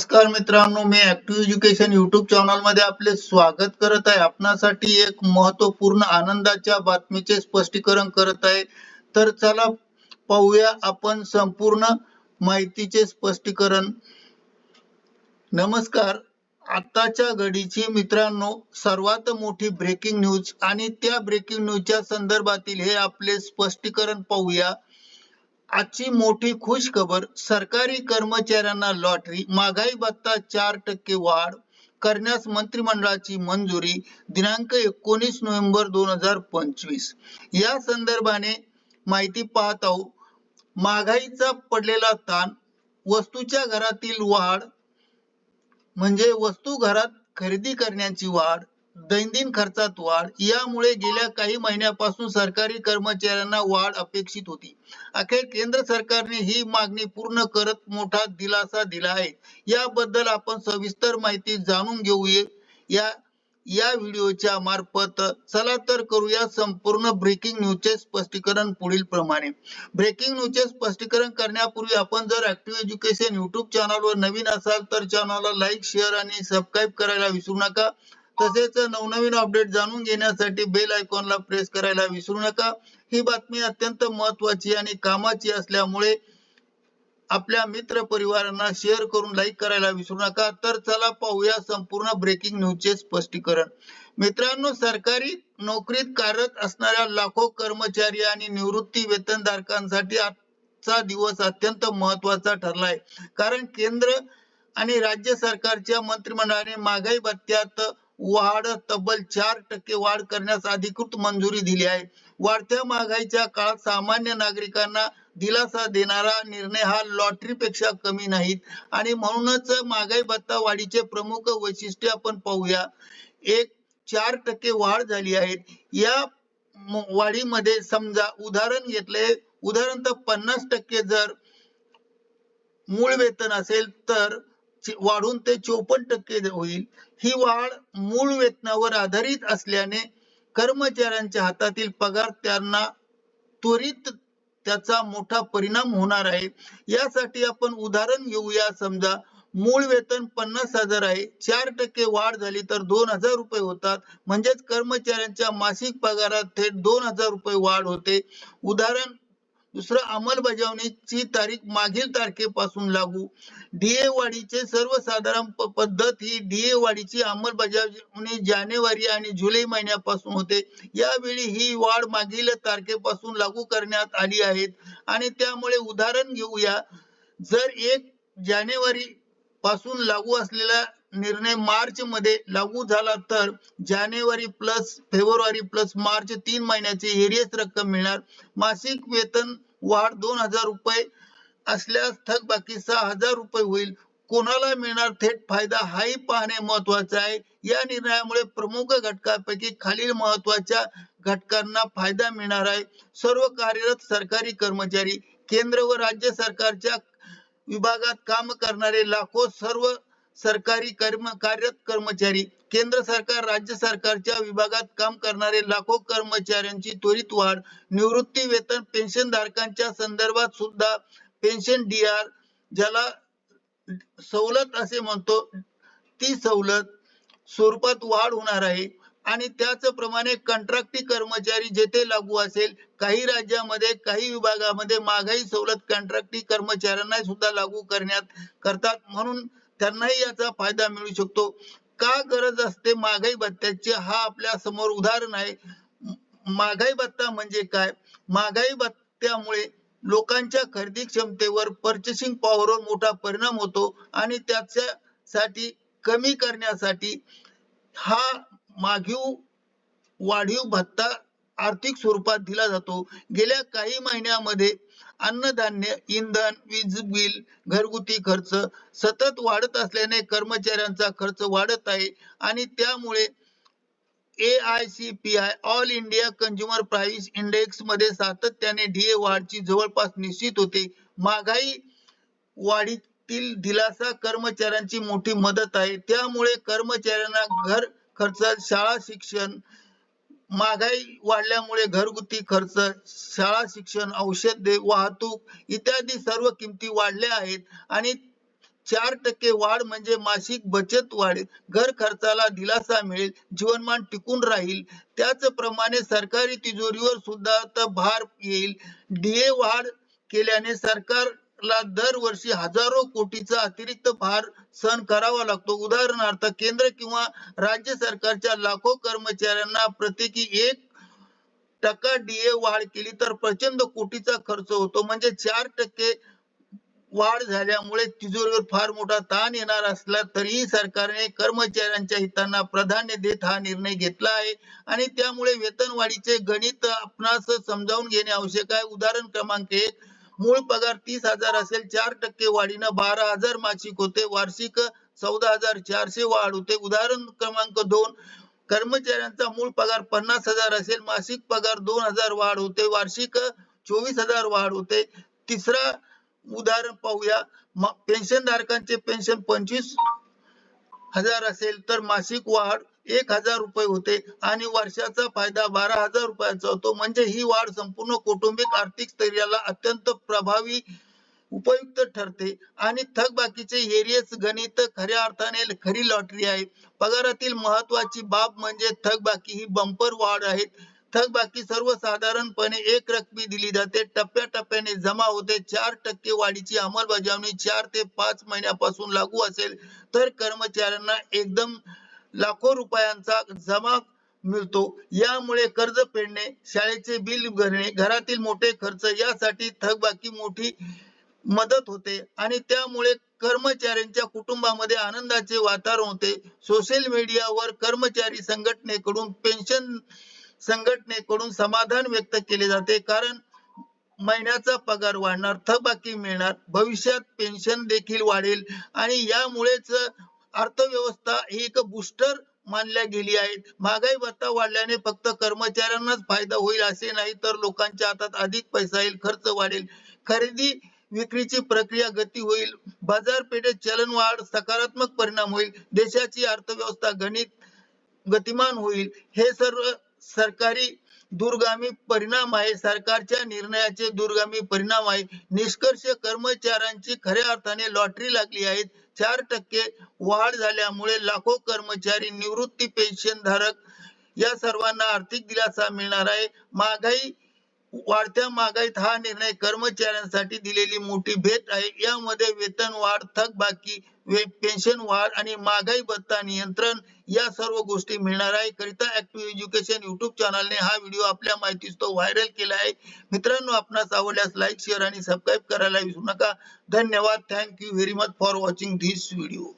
नमस्कार मित्रांनो मी ऍक्टिव्ह एज्युकेशन युट्यूब चॅनलमध्ये आपले स्वागत करत आहे. आपणासाठी एक महत्त्वपूर्ण आनंदाच्या बातमीचे स्पष्टीकरण करत आहे. तर चला पाहूया आपण संपूर्ण माहितीचे स्पष्टीकरण. नमस्कार. आताच्या घडीची मित्रांनो सर्वात मोठी ब्रेकिंग न्यूज आणि त्या ब्रेकिंग न्यूजच्या संदर्भातील हे आपले स्पष्टीकरण पाहूया. आजची मोठी खुश खबर सरकारी कर्मचाऱ्यांना लॉटरी महागाई भत्ता चार टक्के वाढ करण्यास मंत्रिमंडळाची मंजुरी दिनांक एकोणीस नोव्हेंबर दोन हजार पंचवीस. या संदर्भाने माहिती पाहत आहोत महागाईचा पडलेला ताण वस्तूच्या घरातील वाढ म्हणजे वस्तू घरात खरेदी करण्याची वाढ दैनंदिन खर्चात वाढ. यामुळे गेल्या काही महिन्यापासून सरकारी कर्मचाऱ्यांना वाढ अपेक्षित होती. अखेर केंद्र सरकारने ही मागणी पूर्ण करत मोठा दिलासा दिला आहे. याबद्दल आपण सविस्तर माहिती जाणून घेऊया. या या व्हिडिओच्या मार्फत चला तर करूया संपूर्ण ब्रेकिंग न्यूजचे स्पष्टीकरण पुढील प्रमाणे. ब्रेकिंग न्यूजचे स्पष्टीकरण करण्यापूर्वी आपण जर ऍक्टिव्ह एज्युकेशन युट्यूब चॅनलवर नवीन असाल तर चॅनलला लाईक शेअर आणि सबस्क्राईब करायला विसरू नका. तसेच नवनवीन अपडेट जाणून घेण्यासाठी बेल आयकॉनला प्रेस करायला विसरू नका. ही बातमी अत्यंत महत्वाची आणि कामाची असल्यामुळे आपल्या मित्र परिवारांना शेअर करून लाईक करायला विसरू नका. तर चला पाहूया संपूर्ण ब्रेकिंग न्यूजचे स्पष्टीकरण. मित्रांनो सरकारी नोकरीत कार्यरत असणाऱ्या लाखो कर्मचारी आणि निवृत्ती वेतनधारकांसाठी आजचा दिवस अत्यंत महत्त्वाचा ठरलाय. कारण केंद्र आणि राज्य सरकारच्या मंत्रिमंडळाने महागाई भत्त्यात वाढ तब्बल चार टक्के वाढ करण्यास अधिकृत मंजुरी दिली आहे. वाढत्या महागाईच्या काळात सामान्य नागरिकांना दिलासा देणारा निर्णय हा लॉटरी पेक्षा कमी नाहीत. आणि म्हणूनच महागाई भत्ता वाढीचे प्रमुख वैशिष्ट्य आपण पाहूया. एक चार टक्के वाढ झाली आहे. या वाढीमध्ये समजा उदाहरण घेतले उदाहरण तर पन्नास टक्के जर मूळ वेतन असेल तर वाढून ते चोपन्न टक्के होईल. ही वाढ मूळ वेतनावर आधारित असल्याने कर्मचाऱ्यांच्या हातातील पगार त्यांना त्वरित त्याचा मोठा परिणाम होणार आहे. यासाठी आपण उदाहरण घेऊया. समजा मूळ वेतन पन्नास हजार आहे. चार टक्के वाढ झाली तर दोन हजार रुपये होतात. म्हणजेच कर्मचाऱ्यांच्या मासिक पगारात थेट दोन हजार रुपये वाढ होते. उदाहरण दुसरं अंमलबजावणीची तारीख मागील तारखेपासून लागू. डीए वाढीचे सर्वसाधारण पद्धत ही डीए वाढीची अंमलबजावणी जानेवारी आणि जुलै महिन्यापासून होते. यावेळी ही वाढ मागील तारखेपासून लागू करण्यात आली आहेत. आणि त्यामुळे उदाहरण घेऊया. जर एक जानेवारी पासून लागू असलेला निर्णय मार्च मध्ये लागू झाला तर जानेवारी प्लस फेब्रुवारी प्लस मार्च तीन महिन्याची एरियस रक्कम मिळणार. मासिक वेतन वाढ दोन हजार रुपये असल्यास थक सहा हजार रुपये होईल. कोणाला मिळणार थेट फायदा हाही पाहणे महत्त्वाचे आहे. या निर्णयामुळे प्रमुख घटकापैकी खालील महत्त्वाच्या घटकांना फायदा मिळणार आहे. सर्व कार्यरत सरकारी कर्मचारी केंद्र व राज्य सरकारच्या विभागात काम करणारे लाखो सर्व सरकारी कर्म कार्यरत कर्मचारी केंद्र सरकार राज्य सरकारच्या विभागात काम करणारे लाखो कर्मचाऱ्यांची त्वरित वाढ निवृत्ती वेतन पेन्शन धारकांच्या संदर्भात सुद्धा पेन्शन डी आर ज्याला सवलत असे म्हणतो ती सवलत स्वरूपात वाढ होणार आहे. आणि त्याचप्रमाणे कंत्राटी कर्मचारी जेथे लागू असेल काही राज्यामध्ये काही विभागामध्ये महागाई सवलत कंत्राटी कर्मचाऱ्यांना सुद्धा लागू करण्यात करतात. म्हणून त्यांनाही याचा फायदा मिळू शकतो. का गरज असते महागाई भत्त्याची? हा आपल्यासमोर उदाहरण आहे. महागाई भत्ता म्हणजे काय? महागाई भत्त्यामुळे लोकांच्या खरेदी क्षमतेवर पर्चेसिंग पॉवरवर मोठा परिणाम होतो आणि त्याच्यासाठी कमी करण्यासाठी हा मागीव वाढीव भत्ता आर्थिक स्वरूपात दिला जातो. गेल्या काही महिन्यामध्ये अन्नधान्य इंधन वीज बिल घरगुती खर्च सतत वाढत असल्याने कर्मचाऱ्यांचा खर्च वाढत आहे आणि त्यामुळे A I C P I all India consumer price इंडेक्समध्ये सातत्याने डीए वाढची जवळपास निश्चित होते. महागाई वाढीतील दिलासा कर्मचाऱ्यांची मोठी मदत आहे. त्यामुळे कर्मचाऱ्यांना घर खर्च शाळा शिक्षण महागाई वाढल्यामुळे घरगुती खर्च शाळा शिक्षण औषधे वाहतूक इत्यादी सर्व किमती वाढल्या आहेत. आणि चार टक्के वाढ म्हणजे मासिक बचत वाढेल घर खर्चाला दिलासा मिळेल जीवनमान टिकून राहील. त्याचप्रमाणे सरकारी तिजोरीवर सुद्धा आता भार येईल. डीए वाढ केल्याने सरकारला दरवर्षी हजारो कोटीचा अतिरिक्त भार सहन करावा लागतो. उदाहरणार्थ केंद्र किंवा राज्य सरकारच्या लाखो कर्मचाऱ्यांना प्रत्येकी एक टक्का डीए वाढ केली तर प्रचंड कोटीचा खर्च होतो. म्हणजे चार टक्के वाढ झाल्यामुळे तिजोरीवर फार मोठा ताण येणार असला तरीही सरकारने कर्मचाऱ्यांच्या हितांना प्राधान्य देत हा निर्णय घेतला आहे. आणि त्यामुळे वेतनवाढीचे गणित आपणास समजावून घेणे आवश्यक आहे. उदाहरण क्रमांक एक मूळ पगार तीस हजार असेल चार टक्के वाढीनं बारा हजार मासिक होते वार्षिक चौदा हजार चारशे वाढ होते. उदाहरण क्रमांक दोन कर्मचाऱ्यांचा मूळ पगार पन्नास हजार असेल मासिक पगार दोन हजार वाढ होते वार्षिक चोवीस हजार वाढ होते. तिसरा उदाहरण पाहूया. पेन्शन धारकांचे पेन्शन पंचवीस हजार असेल तर मासिक वाढ एक हजार रुपये होते आणि वर्षाचा फायदा बारा हजार रुपयाचा होतो. म्हणजे ही वाढ संपूर्ण कौटुंबिक आर्थिक स्थैर्याला अत्यंत प्रभावी उपयुक्त ठरते. आणि थकबाकीचे एरियस गणित खऱ्या अर्थाने खरी लॉटरी आहे. पगारातील महत्वाची बाब म्हणजे थकबाकी ही बंपर वाढ आहे थकबाकी सर्वसाधारणपणे एक रकमी दिली जाते. टप्प्याटप्प्याने जमा होते. चार टक्के वाढीची अंमलबजावणी चार ते पाच महिन्यापासून लागू असेल तर कर्मचाऱ्यांना एकदम लाखो रुपयांचा जमा मिळतो. यामुळे कर्ज फेडणे शाळेचे बिल भरणे घरातील मोठे खर्च यासाठी थकबाकी मोठी मदत होते आणि त्यामुळे कर्मचाऱ्यांच्या कुटुंबामध्ये आनंदाचे वातावरण होते. सोशल मीडियावर कर्मचारी संघटनेकडून पेन्शन संघटनेकडून समाधान व्यक्त केले जाते. कारण महिन्याचा पगार वाढणार थकबाकी मिळणार भविष्यात पेन्शन देखील वाढेल आणि यामुळेच अर्थव्यवस्था ही एक बुस्टर मानल्या गेली आहेत महागाई भत्ता वाढल्याने फक्त कर्मचाऱ्यांनाच फायदा होईल असे नाही तर लोकांच्या हातात अधिक पैसा येईल खर्च वाढेल. खरेदी विक्रीची प्रक्रिया गती होईल बाजारपेठेत चलन वाढ सकारात्मक परिणाम होईल देशाची अर्थव्यवस्था गणित गतिमान होईल. हे सर्व सरकारी दूरगामी परिणाम आहे. सरकारच्या निर्णयाचे दूरगामी परिणाम आहे. निष्कर्ष कर्मचाऱ्यांची खऱ्या अर्थाने लॉटरी लागली आहे. चार टक्के वाढ झाल्यामुळे लाखो कर्मचारी निवृत्ती पेन्शन धारक या सर्वांना आर्थिक दिलासा मिळणार आहे. महागाई वाढत्या महागाईत हा निर्णय कर्मचाऱ्यांसाठी दिलेली मोठी भेट आहे. यामध्ये वेतन वाढ थकबाकी पेन्शन वाढ आणि महागाई भत्ता नियंत्रण या सर्व गोष्टी मिळणार आहे. करिता ऍक्टिव्ह एज्युकेशन युट्यूब चॅनलने हा व्हिडिओ आपल्या माहितीस तो व्हायरल केला आहे. मित्रांनो आपणास आवडल्यास लाईक शेअर आणि सबस्क्राईब करायला विसरू नका. धन्यवाद. Thank you very much for watching this video